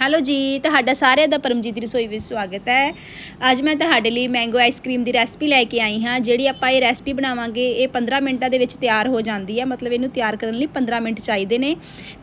Hello ਜੀ, ਤੁਹਾਡਾ ਸਾਰਿਆਂ ਦਾ ਪਰਮਜੀਤ ਦੀ ਰਸੋਈ ਵਿੱਚ ਸਵਾਗਤ ਹੈ। ਅੱਜ ਮੈਂ ਤੁਹਾਡੇ ਲਈ ਮੈਂਗੋ ਆਈਸਕ੍ਰੀਮ ਦੀ ਰੈਸਪੀ ਲੈ ਕੇ ਆਈ ਹਾਂ, ਜਿਹੜੀ ਆਪਾਂ ਇਹ ਰੈਸਪੀ ਬਣਾਵਾਂਗੇ, ਇਹ 15 ਮਿੰਟਾਂ ਦੇ ਵਿੱਚ ਤਿਆਰ ਹੋ ਜਾਂਦੀ ਹੈ। ਮਤਲਬ ਇਹਨੂੰ ਤਿਆਰ ਕਰਨ ਲਈ 15 ਮਿੰਟ ਚਾਹੀਦੇ ਨੇ।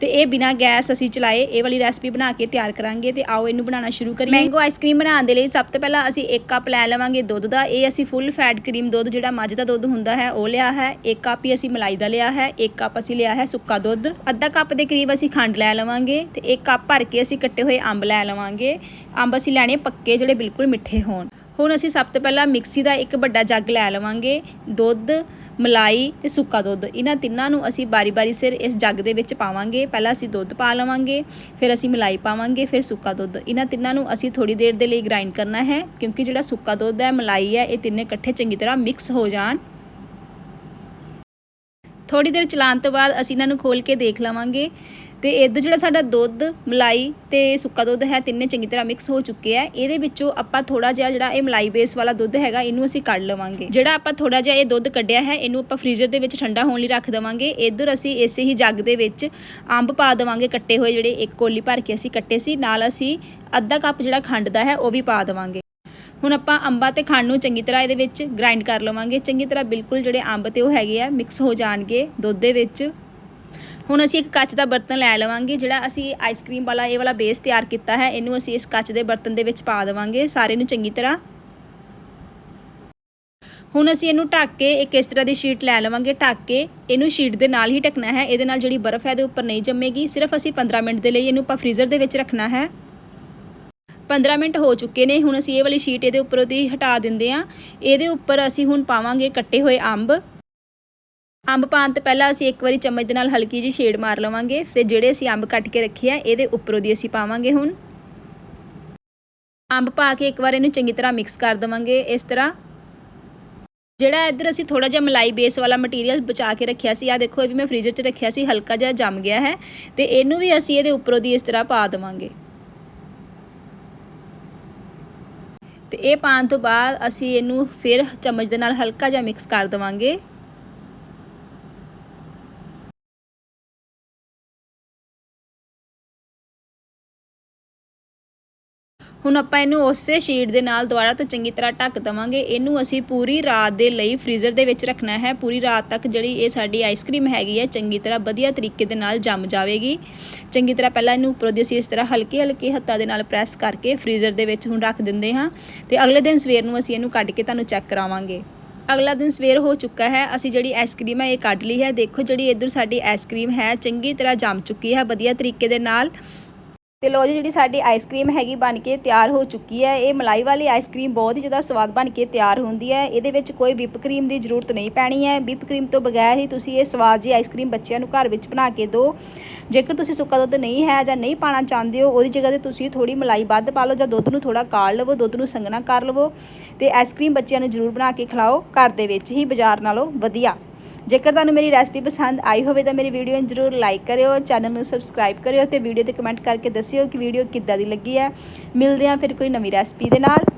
ਤੇ ਇਹ ਬਿਨਾ ਗੈਸ ਅਸੀਂ ਚਲਾਏ, ਇਹ ਵਾਲੀ ਰੈਸਪੀ ਬਣਾ ਕੇ ਤਿਆਰ ਕਰਾਂਗੇ ਤੇ ਆਓ ਇਹਨੂੰ ਬਣਾਉਣਾ ਸ਼ੁਰੂ ਕਰੀਏ। ਮੈਂਗੋ ਆਈਸਕ੍ਰੀਮ ਬਣਾਉਣ ਦੇ ਲਈ ਸਭ ਤੋਂ ਪਹਿਲਾਂ ਅਸੀਂ 1 ਕੱਪ ਲੈ ਲਵਾਂਗੇ ਦੁੱਧ ਦਾ। ਇਹ ਅਸੀਂ ਫੁੱਲ ਫੈਟ ਕਰੀਮ ਦੁੱਧ, ਜਿਹੜਾ ਮੱਝ ਦਾ ਦੁੱਧ ਹੁੰਦਾ ਹੈ, ਉਹ ਲਿਆ ਹੈ। 1 ਕੱਪ ਹੀ ਅਸੀਂ ਮਲਾਈ ਦਾ ਲਿਆ ਹੈ 1 ਕੱਪ ਅਸੀਂ ਲਿਆ ਹੈ ਸੁੱਕਾ ਦੁੱਧ। ਅੱਧਾ ਕੱਪ ਦੇ ਕਰੀਬ ਅਸੀਂ ਖੰਡ ਲੈ ਲਵਾਂਗੇ ਤੇ 1 ਕੱਪ ਭਰ ਕੇ ਅਸੀਂ ਕੱਟੇ ਹੋਏ ਅੰਬ ਲੈ ਲਵਾਂਗੇ। ਅੰਬ ਅਸੀਂ ਲੈਣੇ ਪੱਕੇ, ਜਿਹੜੇ ਬਿਲਕੁਲ ਮਿੱਠੇ ਹੋਣ। ਹੁਣ ਅਸੀਂ ਸਭ ਤੋਂ ਪਹਿਲਾਂ ਮਿਕਸੀ ਦਾ ਇੱਕ ਵੱਡਾ ਜੱਗ ਲੈ ਲਵਾਂਗੇ। ਦੁੱਧ, ਮਲਾਈ ਤੇ ਸੁੱਕਾ ਦੁੱਧ। ਇਹਨਾਂ ਤਿੰਨਾਂ ਨੂੰ ਅਸੀਂ ਬਾਰੀ-ਬਾਰੀ ਸਿਰ ਇਸ ਜੱਗ ਦੇ ਵਿੱਚ ਪਾਵਾਂਗੇ। ਪਹਿਲਾਂ ਅਸੀਂ ਦੁੱਧ ਪਾ ਲਵਾਂਗੇ, ਫਿਰ ਅਸੀਂ ਮਲਾਈ ਪਾਵਾਂਗੇ, ਫਿਰ ਸੁੱਕਾ ਦੁੱਧ। ਇਹਨਾਂ ਤਿੰਨਾਂ ਨੂੰ ਅਸੀਂ ਥੋੜੀ ਦੇਰ ਦੇ ਲਈ ਗ੍ਰਾਈਂਡ ਕਰਨਾ ਹੈ, ਕਿਉਂਕਿ ਜਿਹੜਾ ਸੁੱਕਾ ਦੁੱਧ ਹੈ, ਮਲਾਈ ਹੈ, ਇਹ ਤਿੰਨੇ ਇਕੱਠੇ ਚੰਗੀ ਤਰ੍ਹਾਂ ਮਿਕਸ ਹੋ ਜਾਣ। ਥੋੜੀ ਦੇਰ ਚਲਾਉਣ ਤੋਂ ਬਾਅਦ ਅਸੀਂ ਇਹਨਾਂ ਨੂੰ ਖੋਲ ਕੇ ਦੇਖ ਲਵਾਂਗੇ। ਤੇ ਇੱਧਰ ਜਿਹੜਾ ਸਾਡਾ ਦੁੱਧ, ਮਲਾਈ ਤੇ ਸੁੱਕਾ ਦੁੱਧ ਹੈ, ਤਿੰਨੇ ਚੰਗੀ ਤਰ੍ਹਾਂ ਮਿਕਸ ਹੋ ਚੁੱਕੇ ਆ। ਇਹਦੇ ਵਿੱਚੋਂ ਆਪਾਂ ਥੋੜਾ ਜਿਹਾ ਜਿਹੜਾ ਇਹ ਮਲਾਈ ਬੇਸ ਵਾਲਾ ਦੁੱਧ ਹੈਗਾ, ਇਹਨੂੰ ਅਸੀਂ ਕੱਢ ਲਵਾਂਗੇ। ਜਿਹੜਾ ਆਪਾਂ ਥੋੜਾ ਜਿਹਾ ਇਹ ਦੁੱਧ ਕੱਢਿਆ ਹੈ, ਇਹਨੂੰ ਆਪਾਂ ਫ੍ਰੀਜ਼ਰ ਦੇ ਵਿੱਚ ਠੰਡਾ ਹੋਣ ਲਈ ਰੱਖ ਦੇਵਾਂਗੇ। ਇੱਧਰ ਅਸੀਂ ਇਸੇ ਹੀ ਜੱਗ ਦੇ ਵਿੱਚ ਅੰਬ ਪਾ ਦੇਵਾਂਗੇ, ਕੱਟੇ ਹੋਏ ਜਿਹੜੇ ਇੱਕ ਕੋਲੀ ਭਰ ਕੇ ਅਸੀਂ ਕੱਟੇ ਸੀ। ਨਾਲ ਅਸੀਂ ਅੱਧਾ ਕੱਪ ਜਿਹੜਾ ਖੰਡ ਦਾ ਹੈ, ਉਹ ਵੀ ਪਾ ਦੇਵਾਂਗੇ। ਹੁਣ ਆਪਾਂ ਅੰਬਾਂ ਤੇ ਖੰਡ ਨੂੰ ਚੰਗੀ ਤਰ੍ਹਾਂ ਇਹਦੇ ਵਿੱਚ ਗ੍ਰਾਈਂਡ ਕਰ ਲਵਾਂਗੇ। ਚੰਗੀ ਤਰ੍ਹਾਂ ਬਿਲਕੁਲ ਜਿਹੜੇ ਅੰਬ ਤੇ ਉਹ ਹੈਗੇ ਆ ਮਿਕਸ ਹੋ ਜਾਣਗੇ ਦੁੱਧ ਦੇ ਵਿੱਚ। ਹੁਣ ਅਸੀਂ ਇੱਕ ਕੱਚ ਦਾ ਬਰਤਨ ਲੈ ਲਵਾਂਗੇ, ਜਿਹੜਾ ਅਸੀਂ ਆਈਸਕ੍ਰੀਮ ਵਾਲਾ ਇਹ ਵਾਲਾ ਬੇਸ ਤਿਆਰ ਕੀਤਾ ਹੈ, ਇਹਨੂੰ ਅਸੀਂ ਇਸ ਕੱਚ ਦੇ ਬਰਤਨ ਦੇ ਵਿੱਚ ਪਾ ਦੇਵਾਂਗੇ ਸਾਰੇ ਨੂੰ ਚੰਗੀ ਤਰ੍ਹਾਂ। ਹੁਣ ਅਸੀਂ ਇਹਨੂੰ ਢੱਕ ਕੇ ਇੱਕ ਇਸ ਤਰ੍ਹਾਂ ਦੀ ਸ਼ੀਟ ਲੈ ਲਵਾਂਗੇ, ਢੱਕ ਕੇ ਇਹਨੂੰ ਸ਼ੀਟ ਦੇ ਨਾਲ ਹੀ ਢੱਕਣਾ ਹੈ, ਇਹਦੇ ਨਾਲ ਜਿਹੜੀ ਬਰਫ਼ ਹੈ ਇਹਦੇ ਉੱਪਰ ਨਹੀਂ ਜੰਮੇਗੀ, ਸਿਰਫ ਅਸੀਂ 15 ਮਿੰਟ ਦੇ ਲਈ ਇਹਨੂੰ ਆਪਾਂ ਫ੍ਰੀਜ਼ਰ ਦੇ ਵਿੱਚ ਰੱਖਣਾ ਹੈ। 15 ਮਿੰਟ ਹੋ ਚੁੱਕੇ ਨੇ, ਹੁਣ ਅਸੀਂ ਇਹ ਵਾਲੀ ਸ਼ੀਟ ਇਹਦੇ ਉੱਪਰੋਂ ਦੀ ਹਟਾ ਦਿੰਦੇ ਆ ਇਹਦੇ ਉੱਪਰ ਅਸੀਂ ਹੁਣ ਪਾਵਾਂਗੇ ਕੱਟੇ ਹੋਏ ਅੰਬ। ਅੰਬ ਪਾਉਣ ਤੋਂ ਪਹਿਲਾਂ ਅਸੀਂ ਇੱਕ ਵਾਰੀ ਚਮਚ ਦੇ ਨਾਲ ਹਲਕੀ ਜੀ ਸ਼ੇਡ ਮਾਰ ਲਵਾਂਗੇ ਫਿਰ ਜਿਹੜੇ ਅਸੀਂ ਅੰਬ ਕੱਟ ਕੇ ਰੱਖੇ ਆ, ਇਹਦੇ ਉੱਪਰੋਂ ਦੀ ਅਸੀਂ ਪਾਵਾਂਗੇ ਹੁਣ। ਅੰਬ ਪਾ ਕੇ ਇੱਕ ਵਾਰ ਇਹਨੂੰ ਚੰਗੀ ਤਰ੍ਹਾਂ ਮਿਕਸ ਕਰ ਦਵਾਂਗੇ ਇਸ ਤਰ੍ਹਾਂ। ਜਿਹੜਾ ਇੱਧਰ ਅਸੀਂ ਥੋੜਾ ਜਿਹਾ ਮਲਾਈ ਬੇਸ ਵਾਲਾ ਮਟੀਰੀਅਲ ਬਚਾ ਕੇ ਰੱਖਿਆ ਸੀ ਆ ਦੇਖੋ ਇਹ ਵੀ ਮੈਂ ਫ੍ਰੀਜ਼ਰ 'ਚ ਰੱਖਿਆ ਸੀ, ਹਲਕਾ ਜਿਹਾ ਜੰਮ ਗਿਆ ਹੈ, ਤੇ ਇਹਨੂੰ ਵੀ ਅਸੀਂ ਇਹਦੇ ਉੱਪਰੋਂ ਦੀ ਇਸ ਤਰ੍ਹਾਂ ਪਾ ਦਵਾਂਗੇ। ਤੇ ਇਹ ਪਾਣ ਤੋਂ ਬਾਅਦ ਅਸੀਂ ਇਹਨੂੰ ਫਿਰ ਚਮਚ ਦੇ ਨਾਲ ਹਲਕਾ ਜਿਹਾ ਮਿਕਸ ਕਰ ਦਵਾਂਗੇ। ਹੁਣ ਆਪਾਂ ਇਹਨੂੰ ਉਸੇ ਸ਼ੀਟ ਦੇ ਨਾਲ ਦੁਬਾਰਾ ਤੋਂ ਚੰਗੀ ਤਰ੍ਹਾਂ ਢੱਕ ਦਵਾਂਗੇ। ਇਹਨੂੰ ਅਸੀਂ ਪੂਰੀ ਰਾਤ ਦੇ ਲਈ ਫ੍ਰੀਜ਼ਰ ਦੇ ਵਿੱਚ ਰੱਖਣਾ ਹੈ। ਪੂਰੀ ਰਾਤ ਤੱਕ ਜਿਹੜੀ ਇਹ ਸਾਡੀ ਆਈਸਕ੍ਰੀਮ ਹੈਗੀ ਹੈ, ਚੰਗੀ ਤਰ੍ਹਾਂ ਵਧੀਆ ਤਰੀਕੇ ਦੇ ਨਾਲ ਜੰਮ ਜਾਵੇਗੀ। ਚੰਗੀ ਤਰ੍ਹਾਂ ਪਹਿਲਾਂ ਇਹਨੂੰ ਉੱਪਰੋਂ ਦੀ ਅਸੀਂ ਇਸ ਤਰ੍ਹਾਂ ਹਲਕੇ ਹਲਕੇ ਹੱਥਾਂ ਦੇ ਨਾਲ ਪ੍ਰੈਸ ਕਰਕੇ ਫ੍ਰੀਜ਼ਰ ਦੇ ਵਿੱਚ ਹੁਣ ਰੱਖ ਦਿੰਦੇ ਹਾਂ ਤੇ ਅਗਲੇ ਦਿਨ ਸਵੇਰ ਨੂੰ ਅਸੀਂ ਇਹਨੂੰ ਕੱਢ ਕੇ ਤੁਹਾਨੂੰ ਚੈੱਕ ਕਰਾਵਾਂਗੇ। ਅਗਲਾ ਦਿਨ ਸਵੇਰ ਹੋ ਚੁੱਕਾ ਹੈ। ਅਸੀਂ ਜਿਹੜੀ ਆਈਸਕ੍ਰੀਮ ਹੈ ਇਹ ਕੱਢ ਲਈ ਹੈ। ਦੇਖੋ ਜਿਹੜੀ ਇੱਧਰ ਸਾਡੀ ਆਈਸਕ੍ਰੀਮ ਹੈ, ਚੰਗੀ ਤਰ੍ਹਾਂ ਜੰਮ ਚੁੱਕੀ ਹੈ, ਵਧੀਆ ਤਰੀਕੇ ਦੇ ਨਾਲ। ਤੇ ਲੋ ਜੀ, ਜਿਹੜੀ ਸਾਡੀ ਆਈਸਕ੍ਰੀਮ ਹੈਗੀ ਬਣ ਕੇ ਤਿਆਰ ਹੋ ਚੁੱਕੀ ਹੈ। ਇਹ ਮਲਾਈ ਵਾਲੀ ਆਈਸਕ੍ਰੀਮ ਬਹੁਤ ਹੀ ਜ਼ਿਆਦਾ ਸਵਾਦ ਬਣ ਕੇ ਤਿਆਰ ਹੁੰਦੀ ਹੈ। ਇਹਦੇ ਵਿੱਚ ਕੋਈ ਵਿਪ ਕਰੀਮ ਦੀ ਜ਼ਰੂਰਤ ਨਹੀਂ ਪੈਣੀ ਹੈ। ਵਿਪ ਕਰੀਮ ਤੋਂ ਬਗੈਰ ਹੀ ਤੁਸੀਂ ਇਹ ਸਵਾਦ ਜੀ ਆਈਸਕ੍ਰੀਮ ਬੱਚਿਆਂ ਨੂੰ ਘਰ ਵਿੱਚ ਬਣਾ ਕੇ ਦਿਓ। ਜੇਕਰ ਤੁਸੀਂ ਸੁੱਕਾ ਦੁੱਧ ਨਹੀਂ ਹੈ ਜਾਂ ਨਹੀਂ ਪਾਣਾ ਚਾਹੁੰਦੇ ਹੋ, ਉਹਦੀ ਜਗ੍ਹਾ ਤੇ ਤੁਸੀਂ ਥੋੜੀ ਮਲਾਈ ਵੱਧ ਪਾ ਲਓ ਜਾਂ ਦੁੱਧ ਨੂੰ ਥੋੜਾ ਕਾੜ ਲਵੋ, ਦੁੱਧ ਨੂੰ ਸੰਘਣਾ ਕਰ ਲਵੋ ਤੇ ਆਈਸਕ੍ਰੀਮ ਬੱਚਿਆਂ ਨੂੰ ਜ਼ਰੂਰ ਬਣਾ ਕੇ ਖਿਲਾਓ। ਘਰ ਦੇ ਵਿੱਚ ਹੀ ਬਾਜ਼ਾਰ ਨਾਲੋਂ ਵਧੀਆ। ਜੇਕਰ ਤੁਹਾਨੂੰ ਮੇਰੀ ਰੈਸਪੀ ਪਸੰਦ ਆਈ ਹੋਵੇ ਤਾਂ ਮੇਰੀ ਵੀਡੀਓ ਨੂੰ ਜ਼ਰੂਰ ਲਾਈਕ ਕਰਿਓ, ਚੈਨਲ ਨੂੰ ਸਬਸਕ੍ਰਾਈਬ ਕਰਿਓ ਤੇ ਵੀਡੀਓ ਤੇ ਕਮੈਂਟ ਕਰਕੇ ਦੱਸਿਓ ਕਿ ਵੀਡੀਓ ਕਿੱਦਾਂ ਦੀ ਲੱਗੀ ਹੈ। ਮਿਲਦੇ ਹਾਂ ਫਿਰ ਕੋਈ ਨਵੀਂ ਰੈਸਪੀ ਦੇ ਨਾਲ।